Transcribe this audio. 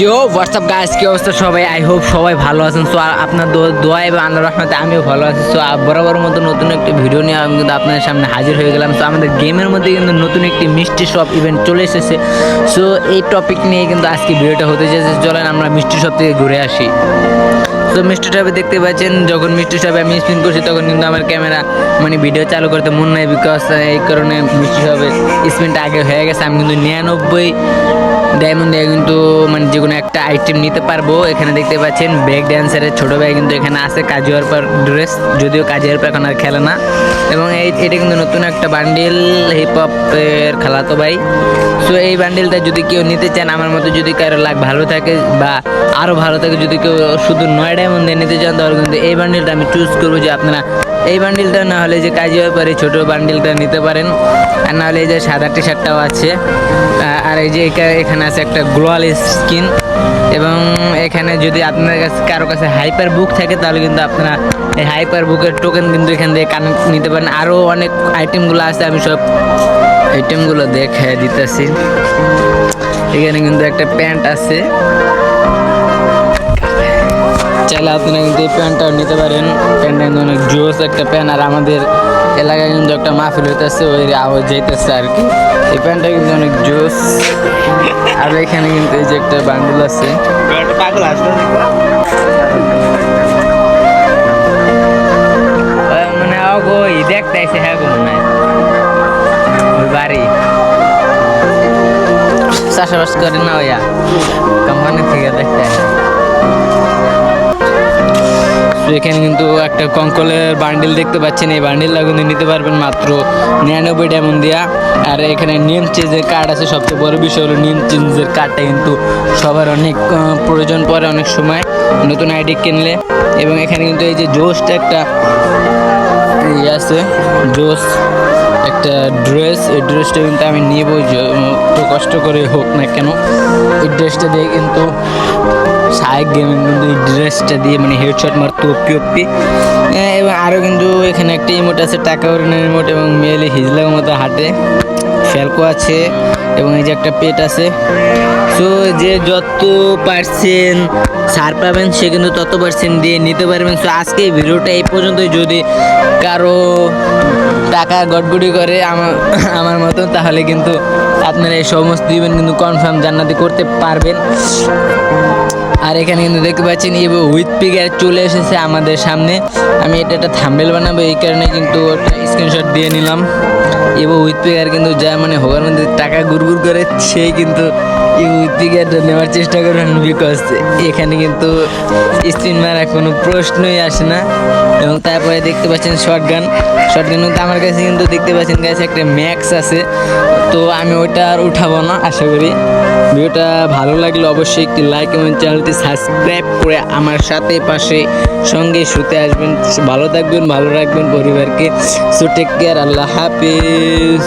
ইয়ো WhatsApp guys কি অবস্থা সবাই? আই হোপ সবাই ভালো আছেন। সো আপনার দোয়া এবং আল্লাহ রহমতে আমিও ভালো আছি। সো বরাবর মতো নতুন একটি ভিডিও নিয়ে আমি কিন্তু আপনাদের সামনে হাজির হয়ে গেলাম। সো আমাদের গেমের মধ্যে কিন্তু নতুন একটি মিষ্টি শপ ইভেন্ট চলে এসেছে। সো এই টপিক নিয়ে কিন্তু আজকে ভিডিওটা হতে যাচ্ছে। চলেন আমরা মিষ্টি শপ থেকে ঘুরে আসি। তো মিষ্টি শপে দেখতে পাচ্ছেন, যখন মিষ্টি শপে আমি স্পিন করছি, তখন কিন্তু আমার ক্যামেরা মানে ভিডিও চালু করতে মন নাই বিকজ এই কারণে মিষ্টি শপে স্পিনটা আগে হয়ে গেছে। আমি কিন্তু নিরানব্বই ডায়মন্ড কিন্তু মানে যে কোনো একটা আইটেম নিতে পারব। এখানে দেখতে পাচ্ছেন ব্রেক ড্যান্সারের ছোটো ভাই কিন্তু এখানে আছে, কাজু পর ড্রেস যদিও কাজু পর এখন আর খেলে না। এবং এই, এটা কিন্তু নতুন একটা বান্ডিল হিপ হপের খেলাতো ভাই। সো এই বান্ডিলটা যদি কেউ নিতে চান, আমার মতো যদি কারও লাগ ভালো থাকে বা আরও ভালো থাকে, যদি কেউ শুধু নয় ডায়মন্ড দিয়ে নিতে চান, তাহলে কিন্তু এই বান্ডিলটা আমি চুজ করব যে আপনারা এই বান্ডিলটা না হলে যে কাজে পারে ছোট বান্ডিলটা নিতে পারেন। আর না হলে এই যে সাদা টি শার্টটাও আছে আর এই যে এখা- এখানে আছে একটা গ্লোয়াল স্কিন এবং এখানে যদি আপনার কাছে, কারও কাছে হাইপার বুক থাকে, তাহলে কিন্তু আপনারা এই হাইপার বুকের টোকেন কিন্তু এখান থেকে কানেক্ট নিতে পারেন। আরও অনেক আইটেমগুলো আছে, আমি সব আইটেমগুলো দেখে দিতেছি। এখানে কিন্তু একটা প্যান্ট আছে। চাইলে আপনারা কিন্তু এই প্যান্টটাও নিতে পারেন। প্যান্টটা কিন্তু অনেক জোস একটা প্যান্ট আর আমাদের এলাকায় কিন্তু একটা মাহফিল হইতেছে ওই আওয়াজ যাইতেছে আর কি। এই প্যান্টটা কিন্তু অনেক জোস। আর এখানে কিন্তু এই যে একটা বান্ডেল আছে। মানে আগো ই দেখতে হ্যাঁ গো মনে হয়। বাড়ি। চাষাবাস করে না ওইয়া। কোম্পানি থেকে দেখতে এখানে কিন্তু একটা কঙ্কলের বান্ডিল দেখতে পাচ্ছেন। এই বান্ডিলটা কিন্তু নিতে পারবেন মাত্র নিরানব্বই ডায়মন্ড দিয়া। আর এখানে নিয়ম চেঞ্জের কার্ড আছে। সবচেয়ে বড় বিষয় হলো নিয়ম চেঞ্জের কার্ডটা কিন্তু সবার অনেক প্রয়োজন পড়ে অনেক সময় নতুন আইডি কিনলে। এবং এখানে কিন্তু এই যে জোসটা একটা ইয়ে আছে জোস একটা ড্রেস এই ড্রেসটা কিন্তু আমি নিব কষ্ট করে হোক না কেন। এই ড্রেসটা দিয়ে কিন্তু এই ড্রেসটা দিয়ে মানে হেডশট মারতে ওপি ওপি এবং আরও কিন্তু এখানে একটা ইমোট আছে, টাকা ওরিনের ইমোট এবং মেয়েলি হিজলার মতো হাঁটে। ফ্যালকো আছে এবং এই যে একটা পেট আছে। সো যে যত পার্সেন্ট ছাড় পাবেন, সে কিন্তু তত পার্সেন্ট দিয়ে নিতে পারবেন। সো আজকে এই ভিডিওটা এই পর্যন্তই। যদি কারও টাকা গটগটি করে আমার আমার মতো তাহলে কিন্তু আপনারা এই সমস্ত ইভেন্ট কিন্তু কনফার্ম জান্নাতি করতে পারবেন। আর এখানে কিন্তু দেখতে পাচ্ছেন ইভো উইথ পিগার চলে এসেছে আমাদের সামনে। আমি এটা একটা থাম্বেল বানাবো, এই কারণে কিন্তু স্ক্রিনশট দিয়ে নিলাম। ইভো উইথ পিগার কিন্তু যা মানে হোগার মধ্যে টাকা গুড়গুড় করে সেই কিন্তু এই উইথ পিগারটা নেওয়ার চেষ্টা করবেন বিকজ এখানে কিন্তু স্ক্রিন মারা কোনো প্রশ্নই আসে না। এবং তারপরে দেখতে পাচ্ছেন শর্ট গান শর্ট গান কিন্তু আমার কাছে কিন্তু দেখতে পাচ্ছেন কাছে একটা ম্যাক্স আছে। তো আমি ওইটা আর উঠাবো না, আশা করি। ভিডিওটা ভালো লাগলে অবশ্যই একটি লাইক এবং চ্যানেলটি সাবস্ক্রাইব করে আমার সাথে পাশে সঙ্গে শুতে আসবেন। ভালো থাকবেন, ভালো রাখবেন পরিবারকে। সো টেক কেয়ার আল্লাহ হাফিজ।